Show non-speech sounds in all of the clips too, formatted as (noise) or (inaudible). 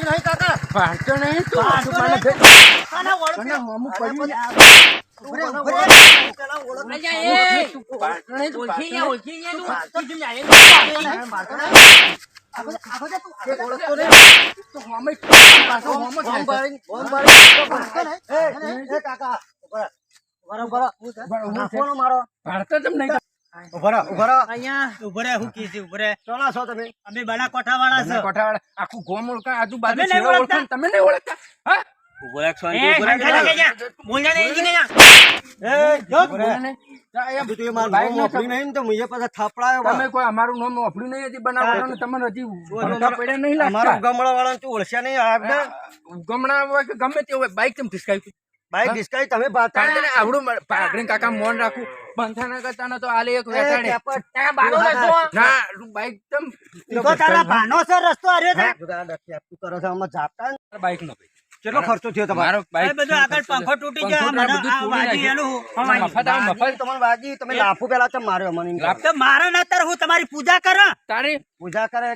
પાડતી નહીં કાકા. પાડતો નહીં તું. મને. ભે- ઓળખ એ કાકા નાખવાનો મારો. પાડતો જ નહીં. ઊભા રહો, અહીંયા. ઉભરે હું કીધી ઉભરે ચોલા છો તમે. અમે બડા કોઠા વાળા કોઠાવાળા આખું ગોમ ઓળખા આજુબાજુ તમે નહીં ઓળખતા? તમે નહીં ઓળખતા? હા? એ, ખાલી થઈ જા. નહીં. એ જો. તું બાઈક ને તો મુજે પાછા થાપડાયો બા. તમે કોઈ અમારું નામ વાપર્યું નહીં હજી તમને હજી ભણતા અમારા- પડ્યા નહીં અમારા લાગતા. ઉગામડા વાળાને તું ઓળખ્યા નહીં આપને ઉગમણા હોય ગમે તે હોય બાઈક કેમ ફિસકાઈ બાઈક ડિસ્કાઈ તમે આવડું કાકા મોન રાખું. બંધાના કરતા તો આલે એક વેટાડે ત્યાં બારો લેતો. ના બાઈક તમ તો તારા ભાનો છે રસ્તો આર્યો છે? તું કરો છો, આમાં જાતા બાઈક નો કેટલો ખર્ચો થયો તમારો? બધું આગળ પંખો તૂટી ગયો મને આ વાજી એનું મફત આવે મફત તમને બાજી તમે લાફો પેલા ચમ માર્યો મને લાફ- તો મારા નતર હું તમારી પૂજા કરો. તારી પૂજા કરે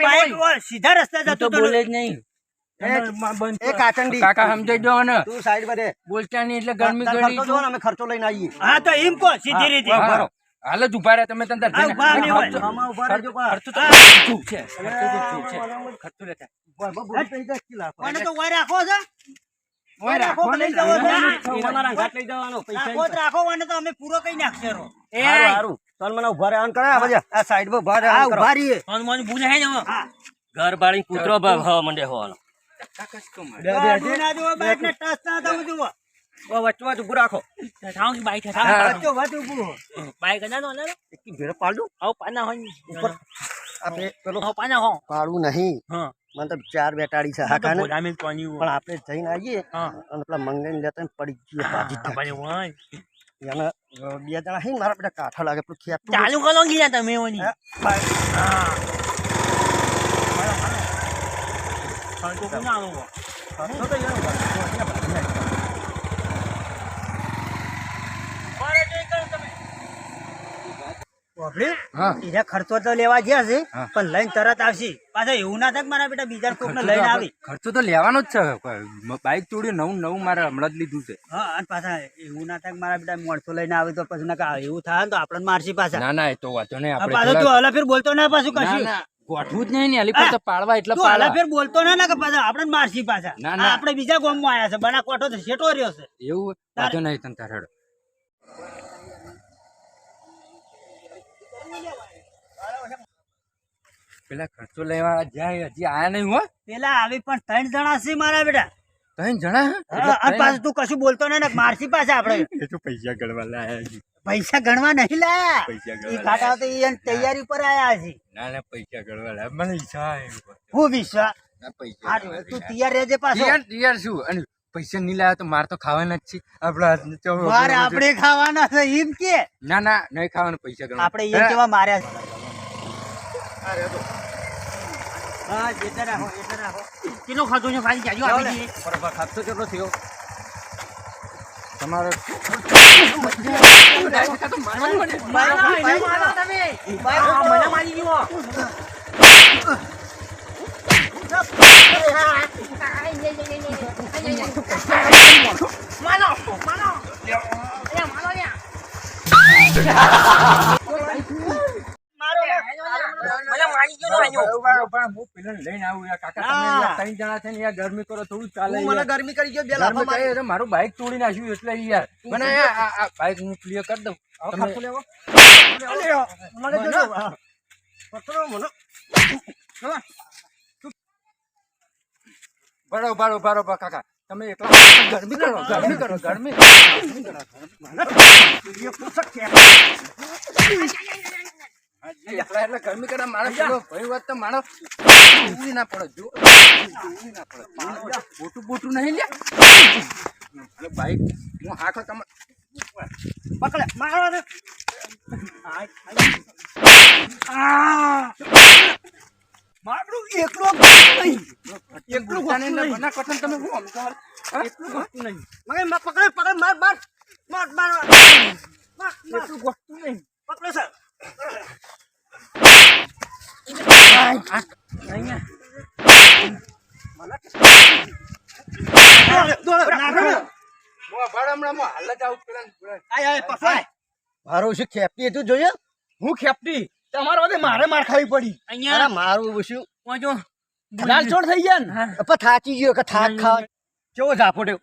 બાઈક સીધા રસ્તે જતો તો જ નહીં. કાકા સમજાઈ દો ને. તું સાઈડ પર બોલતા નહીં એટલે ગરમી તાર ગળી ખર્ચો જોવો ને, અમે ખર્ચો લઈને આવીએ. હા તો એમ કહો સીધી રીતે. હાલ જ ઊભા રહ્યા તમે તંતર ઊભા નહીં હોય. આમાં ઊભા રહેજો ખર્ચો તો ચૂપ છે ખર્ચો તો ચૂપ છે. ખર્ચો લેતા. બા, બા, બોલ થઈ જાય કે લાફો. કોને તો ઓય રાખો છે. ઓય રાખો લઈ જવો છે? એને મારા લઈ જવાનો, પૈસા રાખો રાખો અને તો અમે પૂરો કઈ નાખશે રો. એ. હારું, હારું. મને ઊભા રહેવાનું કરે, આ બાજુ, આ ઊભા રહેવાનું કરો. રહીએ. મન મન ભૂલે હે. ને ઘર બાળી કૂતરો ભાવ મંડે હોવાનો. ના ને ના. ના નો ના પાડ નહીં. હા. મને તો ચાર બેટાડી છે હા કાને. પણ આપણે જઈને આવીએ અને પેલા મંગાઈને લેતા પડી ગયો એને બે જણા હે મારા બધા કાઠા લાગે પેલું ખેતું ચાલુ કરો ગયા તમે હે? બાઈક. ખર્ચો તો એનો ભરતો. વાપર્યું? હા એને ખર્ચો તો લેવા ગયા છે પણ લઈને તરત આવશે પાછા એવું ના થાય મારા બેટા બીજા કોક લઈને આવી ખર્ચો તો લેવાનો જ છે બાઈક ચોડ્યું નવું નવું મારે હમણાં જ લીધું છે હા અને પાછા એવું ના થાય મારા બેટા મોડસો લઈને આવે તો પછી ના એવું થાય તો આપણને મારશી પાછા ના ના એ તો વાંધો નહીં આપણે પાછો તું હલા ફેર બોલતો ના પાછું ના કશું ના ગોઠવું જ નહીં ને એલી પર પાડવા એટલે પાડવા ફેર બોલતો ના ના કે પાછા આપણે મારસી પાછા. ના, ના. આપણે બીજા ગામમાં આયા છે બના કોઠો તો શેટો રહ્યો છે. એવું? વાંધો નહીં તને તારે હેડો. પેલા ખર્ચો લેવા જાય હજી આયા નહીં હો. પેલા આવી પણ ત્રણ જણા છે મારા બેટા. ત્રણ જણા અને પાછું તું કશું બોલતો ના મારસી પાસે આપણે. (laughs) એ તો પૈસા ગણવા લાયા છે પૈસા ગણવા નહીં લાયા. પૈસા ગણવા કાકા તો ઈ તૈયારી પર આયા છે ના ના પૈસા ગણવા લાયા. મને ઈચ્છા આવી હું વિશ્વા ના પૈસા તું તૈયાર રહેજે પાછો. તૈયાર યાર શું અને પૈસા નહીં લાયા તો માર તો ખાવાના જ છે. આપણા માર આપણે ખાવાના છે એમ કે. ના ના નહીં ખાવાના પૈસા ગણવા. આપણે એ કેવા માર્યા છે. હા એટલે રાખો એટલે રાખો. કેટલો ખર્ચો છે ભાઈ? જાજો આપી બરાબર બરોબર ખર્ચો કેટલો થયો? તમારો મારો એને મારો તમે આ મને મારી ગયો માનો માનો એ માનો લ્યા મને મારી ગયો ને આયો. ઊભા રહો, ઊભા રહો. હું પેલાને લઈને આવું યાર. કાકા તમે ત્રણ જણા થઈને યાર ગરમી કરો થોડું ચાલે મને ગરમી કરી ગયો બે લાફા મારું. બાઈક તોડી નાખ્યું એટલે યાર. મને આ- બાઈક હું ક્લિયર કરી દઉં. તમે લેવો? મને બરો બરો બરો બરો કાકા. તમે એકલા ગરમી કરો ગરમી કરો ગરમી ગરમી કરો. માણસ ભાઈ વાત તો માણસ. જોવું ના પડે જોવું ના પડે બોટું બોટું નહીં લ્યા બાઈક હું હાખો તમે પકડે મારો ને. મારું એકલો નહીં એકલું ગોતાને ને બના કથન તમે હું સમજો એટલું ગોતું નહીં મગે મા પકડે પકડે માર માર માર માર માર એટલું નહીં પકડો સર મારું શું ખેપટી હતું જોઈએ? હું ખેપટી. તમારા બધે મારે માર ખાવી પડી. અહીંયા મારું શું પહોંચો લાલચોળ થઈ ગયા ને? પણ થાકી ગયો કે થાક ખાવા. કેવો જાફોટ્યો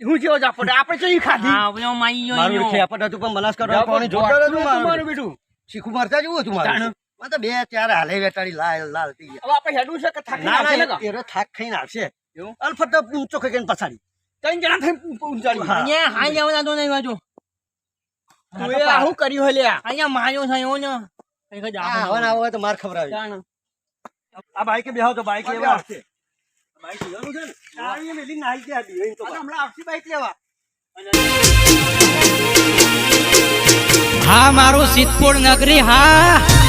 હું જેવો જાફોટે આપણે ચઈ ખાધી? હા ઓલો માઈ મારું ખેપટ હતું પણ મલાસ કરવા પાણી જોડતો હતું મારું? બેટું. શીખું મરતા જેવું હતું મારું? તો બે ચાર હાલે વેટાડી લાલ લાલ થઈ ગયા. હવે આપણે હેડું છે કે થાક ના ને ના એરો થાક ખાઈને આવશે. એવું? અલ્ફત તો ઊંચો કઈ પછાડી. ત્રણ જણા થઈ ઊંચાડી. અહીંયા હા જવા તો નહીં વાજો તું એ આવું કર્યું હે લ્યા અહીંયા માર્યો થયો ને. કઈ આ હવે ના હોય તો માર ખબર જાણ. આ બાઈકે બેહો તો બાઈક લેવા આવશે. બાઈક લેવાનું છે ને? ચાવી મેલી નાઈ દે આ તો હમણાં આવતી બાઈક લેવા. હા મારું સિદ્ધપુર નગરી હા.